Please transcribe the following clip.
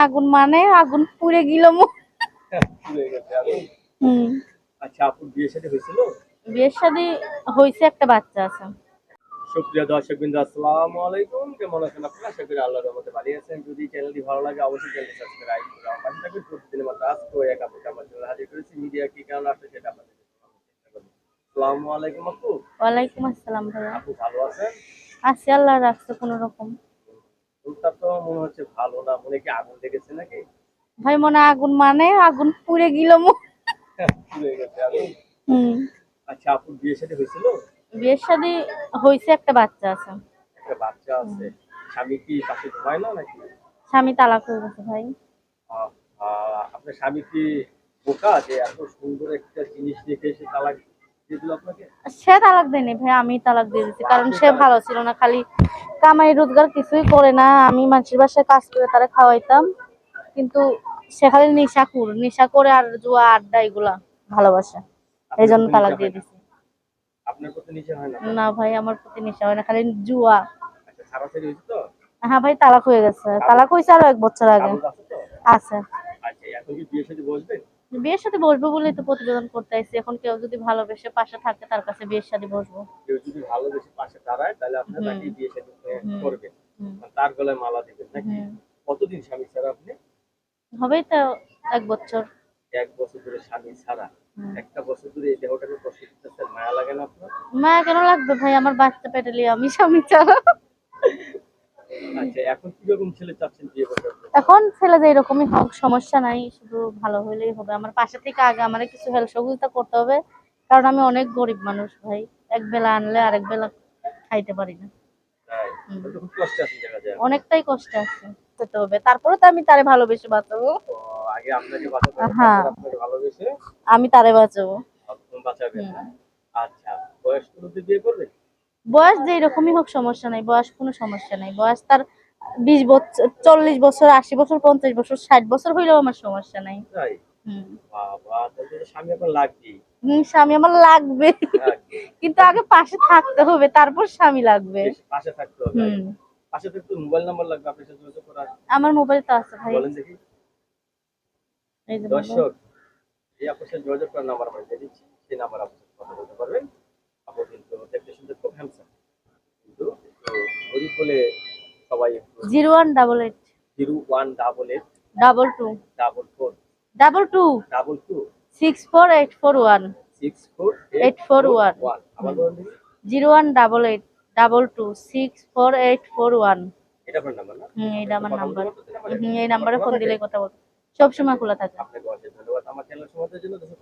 আগুন মানে আগুন পুড়ে গেল মু- হুম। আচ্ছা আপুর বিয়ে সাথে হয়েছিল? বিয়ের হয়েছে একটা বাচ্চা আছে। সুপ্রিয় দর্শক বিন্দু আসসালামু আলাইকুম। কেমন আছেন আপনারা? আশা করি আল্লাহর রহমতে ভালো আছেন। যদি চ্যানেলটি ভালো লাগে অবশ্যই চ্যানেলটি সাবস্ক্রাইব করে আমার পাশে থাকবেন প্রতিদিনের মতো আজকে এক আপুকে আমার জন্য হাজির করেছি। মিডিয়া কি কারণ আসলে সেটা আপনাদের জানানোর চেষ্টা করব। আসসালামু আলাইকুম আপু। ওয়ালাইকুম আসসালাম ভাইয়া। আপু ভালো আছেন? আছি আল্লাহ রাখছে কোনো রকম রূপটা তো মনে হচ্ছে ভালো না মনে কি আগুন লেগেছে নাকি? ভাই মনে আগুন মানে আগুন পুড়ে গেল মু- পুড়ে গেছে আগুন। হুম। আচ্ছা আপুর বিয়ে সাথে হয়েছিল? বিয়ের সাথে হয়েছে একটা বাচ্চা আছে। একটা বাচ্চা আছে। স্বামী কি পাশে ঘুমায় না নাকি? স্বামী তালাক হয়ে গেছে ভাই। আপনার স্বামী কি বোকা যে এত সুন্দর একটা জিনিস দেখে সে তালাক সে তালাক দেয়নি ভাই আমি তালাক দিয়ে দিচ্ছি কারণ সে ভালো ছিল না খালি কামাই রোজগার কিছুই করে না। আমি মানুষের বাসায় কাজ করে তারা খাওয়াইতাম কিন্তু সে খালি নেশা কুর নেশা করে আর জুয়া আড্ডা এগুলা ভালোবাসা। এই জন্য তালাক দিয়ে হয় না? ভাই আমার প্রতি নেশা হয় না খালি জুয়া। আচ্ছা হ্যাঁ ভাই তালাক হয়ে গেছে। তালাক হয়েছে আরও এক বছর আগে। আছে বিয়ের সাথে বসবো বলেই তো প্রতিবেদন করতে আসছি এখন কেউ যদি ভালোবেসে পাশে থাকে তার কাছে বিয়ের সাথে বসবো। কেউ যদি ভালোবেসে পাশে দাঁড়ায় তাহলে আপনার তাকে বিয়ে সাথে। করবেন তার গলায় মালা দিবেন নাকি? কতদিন স্বামী ছাড়া আপনি? হবেই তো এক বছর। এক বছর ধরে স্বামী ছাড়া। একটা বছর ধরে এই দেহটাকে কষ্ট করতেছেন মায়া লাগে না আপনার? মা কেন লাগবে ভাই? আমার বাচ্চা পেটে লিয়ে আমি স্বামী ছাড়া। আচ্ছা এখন কীরকম ছেলে চাচ্ছেন বিয়ে করতে? এখন ছেলে যে এরকমই হোক সমস্যা নাই শুধু ভালো হইলেই হবে। আমার পাশে থেকে আগে আমার কিছু হেল্প সহযোগিতা করতে হবে কারণ আমি অনেক গরিব মানুষ ভাই এক বেলা আনলে আরেক বেলা খাইতে পারি না। অনেকটাই কষ্ট আছে করতে হবে। তারপরে তো আমি তারে ভালোবেসে বাঁচাবো। আগে আপনাকে বাঁচাতে হ্যাঁ। আপনাকে ভালোবেসে আমি তারে বাঁচাবো। বাঁচাবেন। আচ্ছা বয়স্ক বিয়ে করবে বয়স যে রকমই হোক সমস্যা নাই বয়স কোনো সমস্যা নাই। বয়স তার বিশ বছর চল্লিশ বছর আশি বছর পঞ্চাশ বছর ষাট বছর হইলেও আমার সমস্যা নাই। হুম। স্বামী আমার লাগবে। কিন্তু আগে পাশে থাকতে হবে তারপর স্বামী লাগবে। বেশ, পাশে থাকতে হবে। পাশে থাকতে মোবাইল নাম্বার লাগবে আপনার সাথে যোগাযোগ করার। আমার মোবাইল তো আছে ভাই। বলেন দেখি। দর্শক এই আপনার সাথে যোগাযোগ করার নাম্বার দিয়ে দিচ্ছি। সেই নাম্বার কথা বলতে পারবেন আপনি কিন্তু দেখতে শুনতে খুব হ্যান্ডসাম কিন্তু একটু গরিব বলে সবাই zero one double eight. Zero one double eight. Double two. Double four. Double two. Double two. Six four eight four one. Six four 841 one. আমার বলেন দেখি। Zero one double eight. Double two. Six four eight four one. এটা আপনার number না? হুম এইটা আমার কথা number বলতে পারতেছেন আমারে? হুম এই নাম্বারে ফোন দিলে কথা বলতে সবসময় খোলা থাকে। আপনাকে ধন্যবাদ। আমার চ্যানেল সমাজের জন্য দেশের